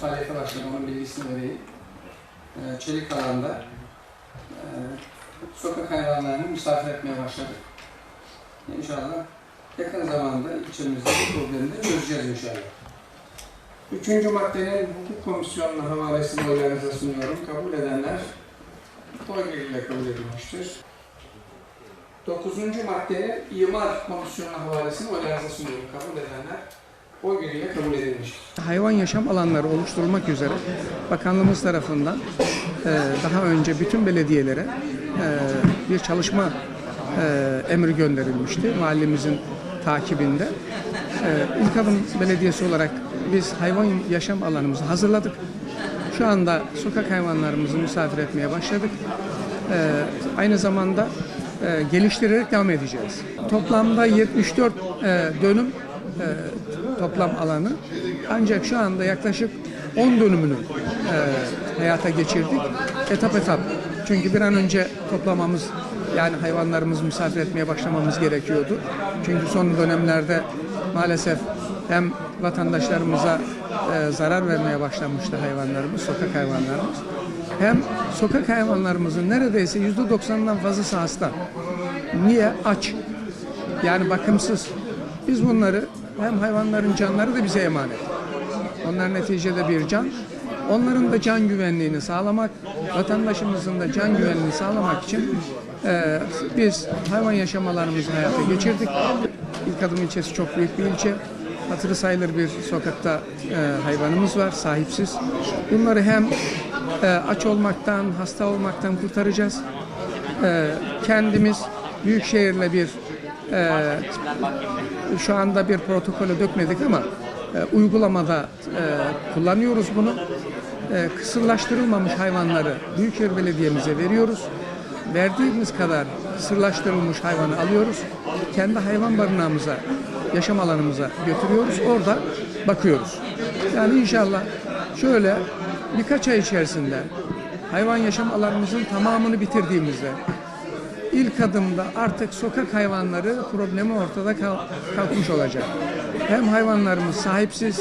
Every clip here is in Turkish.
Faaliyete başladı, onun bilgisini vereyim. Ee, Çelik alanda e, sokak hayvanlarını misafir etmeye başladık. İnşallah yakın zamanda ilçemizde bu problemi de çözeceğiz inşallah. Üçüncü maddenin hukuk komisyonuna havalesini oylarınıza sunuyorum. Kabul edenler oy birliğiyle kabul edilmiştir. Dokuzuncu maddenin imar komisyonuna havalesini oylarınıza sunuyorum. Kabul edenler oy birliğiyle kabul edilmiştir. Hayvan yaşam alanları oluşturulmak üzere bakanlığımız tarafından e, daha önce bütün belediyelere e, bir çalışma e, emri gönderilmişti mahallemizin takibinde. İlk Adım Belediyesi olarak biz hayvan yaşam alanımızı hazırladık. Şu anda sokak hayvanlarımızı misafir etmeye başladık. Aynı zamanda geliştirerek devam edeceğiz. Toplamda 74 e, dönüm e, toplam alanı. Ancak şu anda yaklaşık 10 dönümünü e, hayata geçirdik. Etap etap. Çünkü bir an önce toplamamız yani hayvanlarımızı misafir etmeye başlamamız gerekiyordu. Çünkü son dönemlerde maalesef hem vatandaşlarımıza e, zarar vermeye başlamıştı hayvanlarımız, sokak hayvanlarımız. Hem sokak hayvanlarımızın neredeyse yüzde doksanından fazlası hasta. Niye? Aç. Yani bakımsız. Biz bunları hem hayvanların canları da bize emanet. Onlar neticede bir can. Onların da can güvenliğini sağlamak, vatandaşımızın da can güvenliğini sağlamak için e, biz hayvan yaşamalarımızı hayata geçirdik. İlk adım ilçesi çok büyük bir ilçe. Hatırı sayılır bir sokakta e, hayvanımız var, sahipsiz. Bunları hem e, aç olmaktan, hasta olmaktan kurtaracağız. E, kendimiz büyükşehirle bir e, şu anda bir protokole dökmedik ama e, uygulamada e, kullanıyoruz bunu. E, kısırlaştırılmamış hayvanları Büyükşehir Belediye'mize veriyoruz. Verdiğimiz kadar kısırlaştırılmış hayvanı alıyoruz. Kendi hayvan barınağımıza, yaşam alanımıza götürüyoruz. Orada bakıyoruz. Yani inşallah şöyle birkaç ay içerisinde hayvan yaşam alanımızın tamamını bitirdiğimizde İlk adımda artık sokak hayvanları problemi ortada kal- kalkmış olacak. Hem hayvanlarımız sahipsiz,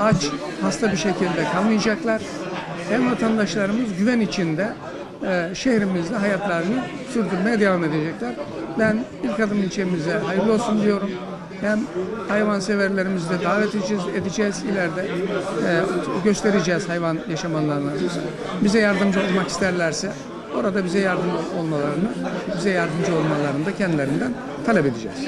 aç, hasta bir şekilde kalmayacaklar. Hem vatandaşlarımız güven içinde e, şehrimizde hayatlarını sürdürmeye devam edecekler. Ben ilk adım ilçemize hayırlı olsun diyorum. Hem hayvanseverlerimizi de davet edeceğiz, edeceğiz ileride e, göstereceğiz hayvan yaşam alanlarımızı. Bize yardımcı olmak isterlerse Orada bize yardım olmalarını, bize yardımcı olmalarını da kendilerinden talep edeceğiz.